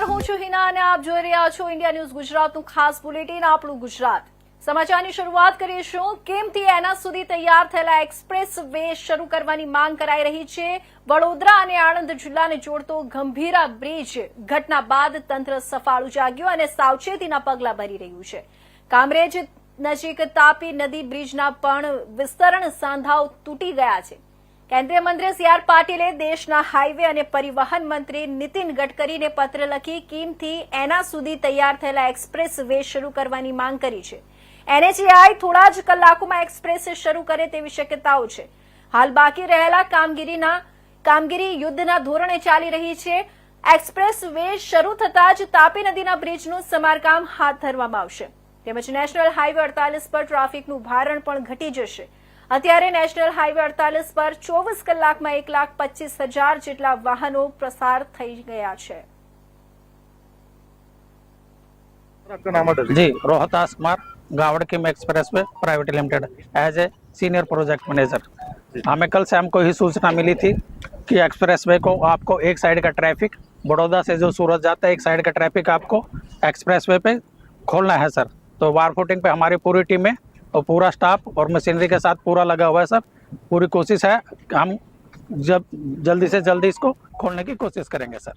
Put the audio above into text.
નમસ્કાર હું છું હિના અને આપ જોઈ રહ્યા છો ઇન્ડિયા ન્યૂઝ ગુજરાતનું ખાસ બુલેટિન, આપણું ગુજરાત. સમાચારની શરૂઆત કરીશું. કેમથી એના સુધી તૈયાર થયેલા એક્સપ્રેસ વે શરૂ કરવાની માંગ કરાઈ રહી છે? વડોદરા અને આણંદ જિલ્લાને જોડતો ગંભીરા બ્રિજ ઘટના બાદ તંત્ર સફાળું જાગ્યું અને સાવચેતીના પગલાં ભરી રહ્યું છે. કામરેજ નજીક તાપી નદી બ્રિજના પણ વિસ્તરણ સાંધાઓ તૂટી ગયા છે. કેન્દ્રીય મંત્રી સી આર પાટીલે દેશના હાઈવે અને પરિવહન મંત્રી નીતિન ગડકરીને પત્ર લખી કીમથી એના સુધી તૈયાર થયેલા એક્સપ્રેસ વે શરૂ કરવાની માંગ કરી છે. એનએચએઆઈ થોડા જ કલાકોમાં એક્સપ્રેસ શરૂ કરે તેવી શક્યતાઓ છે. હાલ બાકી રહેલા કામગીરીના, કામગીરી યુદ્ધના ધોરણે ચાલી રહી છે. એક્સપ્રેસ વે શરૂ થતાં જ તાપી નદીના બ્રિજનું સમારકામ હાથ ધરવામાં આવશે. તેમજ નેશનલ હાઈવે અડતાલીસ પર ટ્રાફિકનું ભારણ પણ ઘટી જશે. અત્યારે નેશનલ હાઈવે અડતાલીસ પર ચોવીસ કલાકમાં એક લાખ પચીસ હજાર જેટલા વાહનો પ્રસાર થઈ ગયા છે आपका नाम बता जी Rohtas Kumar Gawad Kim express way private limited as a senior project manager हमें कल से हमको ही सूचना मिली थी कि एक्सप्रेस वे को आपको एक साइड का ट्रैफिक बड़ौदा से जो सूरत जाता है एक साइड का ट्रैफिक आपको एक्सप्रेस वे पे खोलना है सर तो वार फुटिंग पे हमारी पूरी टीम है और पूरा स्टाफ और मशीनरी के साथ पूरा लगा हुआ है सर पूरी कोशिश है कि हम जब जल्दी से जल्दी इसको खोलने की कोशिश करेंगे सर